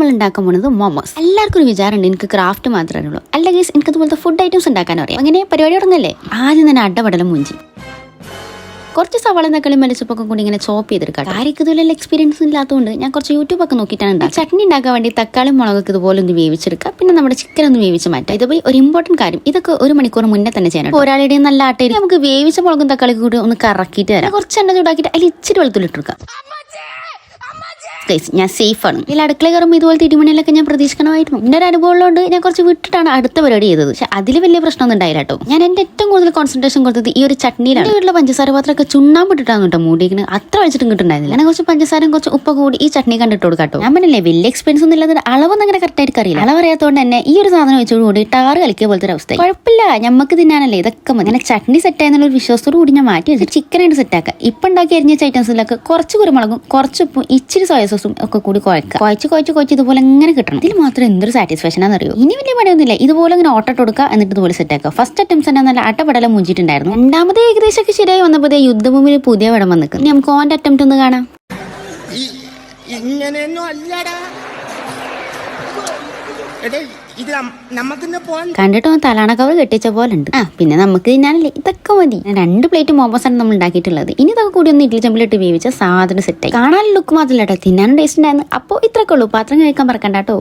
നമ്മൾ ഉണ്ടാക്കാൻ പോകുന്നത് മോമോസ്. എല്ലാവർക്കും ഒരു വിചാരമുണ്ട് എനിക്ക് ക്രാഫ്റ്റ് മാത്രമേ ഉള്ളൂ. അല്ലെങ്കിൽ എനിക്ക് അതുപോലത്തെ ഫുഡ് ഐറ്റംസ് ഉണ്ടാക്കാൻ അറിയാം. അങ്ങനെ പരിപാടി തുടങ്ങല്ലേ? ആദ്യം തന്നെ അടപടലം മുഞ്ചി. കുറച്ച് സവാള തക്കാളി മരിച്ചപ്പൊക്കെ കൂടി ഇങ്ങനെ ചോപ്പ് ചെയ്തെടുക്കാം ആർക്ക് ഇതുപോലെ എക്സ്പീരിയൻസ് ഇല്ലാത്തതുകൊണ്ട് ഞാൻ കുറച്ച് യൂട്യൂബ് ഒക്കെ നോക്കിയിട്ടാണ് ഉണ്ടാക്കുക ചട്നി ഉണ്ടാക്കാൻ വേണ്ടി തക്കാളി മുളകൊക്കെ ഇതുപോലെ ഒന്ന് വേവിച്ചെടുക്കുക പിന്നെ നമ്മുടെ ചിക്കൻ ഒന്ന് വേവിച്ച് മാറ്റാം. ഇതുപോലെ ഒരു ഇമ്പോർട്ടന്റ് കാര്യം. ഇതൊക്കെ ഒരു മണിക്കൂർ മുന്നേ തന്നെ ചെയ്യണം ഒരാളുടെയും നല്ല ആട്ടയിൽ നമുക്ക് വേവിച്ച മുളകും തക്കാളി കൂടി ഒന്ന് കറക്കിയിട്ട് തരാം കുറച്ച് എണ്ണ ചൂടാക്കിയിട്ട് അതിൽ ഇച്ചിരി വെളുത്തുള്ളി Guys, ഞാൻ സേഫ് ആണ്. ഇതിൽ അടുക്കള കയറുമ്പോൾ ഇതുപോലത്തെ ഇടിമണിയിലൊക്കെ ഞാൻ പ്രതീക്ഷിക്കണമായിരുന്നു. എന്റെ ഒരു അനുഭവമുള്ളതുകൊണ്ട് ഞാൻ കുറച്ച് വിട്ടിട്ടാണ് അടുത്ത പരിപാടി ചെയ്തത്. പക്ഷെ അതിൽ വലിയ പ്രശ്നമൊന്നും ഉണ്ടായില്ല കേട്ടോ. ഞാൻ എന്റെ ഏറ്റവും കൂടുതൽ കോൺസെൻട്രേഷൻ കൊടുത്തത് ഈ ഒരു ചട്നിയിലാണ്. വീട്ടിലെ പഞ്ചസാര പാത്രമൊക്കെ ചുണ്ണാമ്പിട്ടിട്ടാണ് കേട്ടോ മൂടിയിരിക്കുന്നത് അത്ര വെച്ചിട്ടും കിട്ടുന്നുണ്ടായിരുന്നില്ല. ഞാൻ കുറച്ച് പഞ്ചസാരയും കുറച്ച് ഉപ്പ് കൂടി ഈ ചട്നി കണ്ടിട്ട് കേട്ടോ. ഞാൻ പറഞ്ഞില്ലേ വലിയ എക്സ്പെൻസ് ഒന്നും ഇല്ലാതെ അളവൊന്നും അങ്ങനെ കറക്റ്റ് ആയിട്ട് അറിയില്ല. അളവറിയാത്തതുകൊണ്ട് തന്നെ ഈ ഒരു സാധനം വെച്ചോട് കൂടി ടാറ് കളിക്കിയ പോലത്തെ ഒരു അവസ്ഥ കുഴപ്പമില്ല. നമുക്ക് തിന്നാനല്ലേ? ഇതൊക്കെ മതി. അങ്ങനെ ചട്നി സെറ്റ് ആയെന്നുള്ള ഒരു വിശ്വാസത്തോട് കൂടി ഞാൻ മാറ്റി വെച്ചു ചിക്കനായിട്ട് സെറ്റ് ആക്കാം. ഇപ്പം ഉണ്ടാക്കി അരിഞ്ഞ ഐറ്റംസിലൊക്കെ കുറച്ച് കുരുമുളകും കുറച്ച് ഉപ്പും ഇച്ചിരി സോയ സോസും ഒക്കെ കൂടി കുഴക്കുക. കുഴച്ച് കുഴച്ച് കുഴച്ച് ഇതുപോലെ എങ്ങനെ കിട്ടണം. ഇതിൽ മാത്രം എന്തൊരു സാറ്റിസ്ഫാക്ഷൻ ആണെന്നറിയോ? ഇനി വലിയ പണിയൊന്നുമില്ല. ഇതുപോലെ ഇങ്ങനെ ഓട്ടോ കൊടുക്കുക എന്നിട്ട് ഇതുപോലെ സെറ്റ് ആക്കുക. ഫസ്റ്റ് അറ്റംപ്റ്റ് തന്നെ നല്ല അട്ടപടലം മുഞ്ചിട്ടുണ്ടായിരുന്നു. രണ്ടാമത് ഏകദേശം ഒക്കെ ശരിയായി വന്നപ്പോൾ യുദ്ധഭൂമിയിൽ പുതിയ പടം വന്നിട്ട് ഇനി നമുക്ക് ഓന്റെ അറ്റംപ്റ്റ് ഒന്ന് കാണാം. ഈ ഇങ്ങനെയൊന്നും അല്ലടാ. കണ്ടിട്ട് തലാണ കവർ കെട്ടിച്ച പോലെ ഉണ്ട് ആ. പിന്നെ നമുക്ക് തിന്നാനല്ലേ? ഇതൊക്കെ മതി. രണ്ട് പ്ലേറ്റ് മോമോസ് ആണ് നമ്മൾ ഉണ്ടാക്കിയിട്ടുള്ളത്. ഇനി ഇതൊക്കെ കൂടി ഒന്ന് ഇഡ്ഡലി ചെമ്പിലിട്ട് വേവിച്ച സാധനം സെറ്റായി കാണാൻ ലുക്ക് മാത്രമല്ല കേട്ടോ തിന്നാനും ടേസ്റ്റ് ഉണ്ടായിരുന്നു. അപ്പോൾ ഇത്രയൊക്കെ ഉള്ളൂ. പാത്രം കഴിക്കാൻ മറക്കണ്ട കേട്ടോ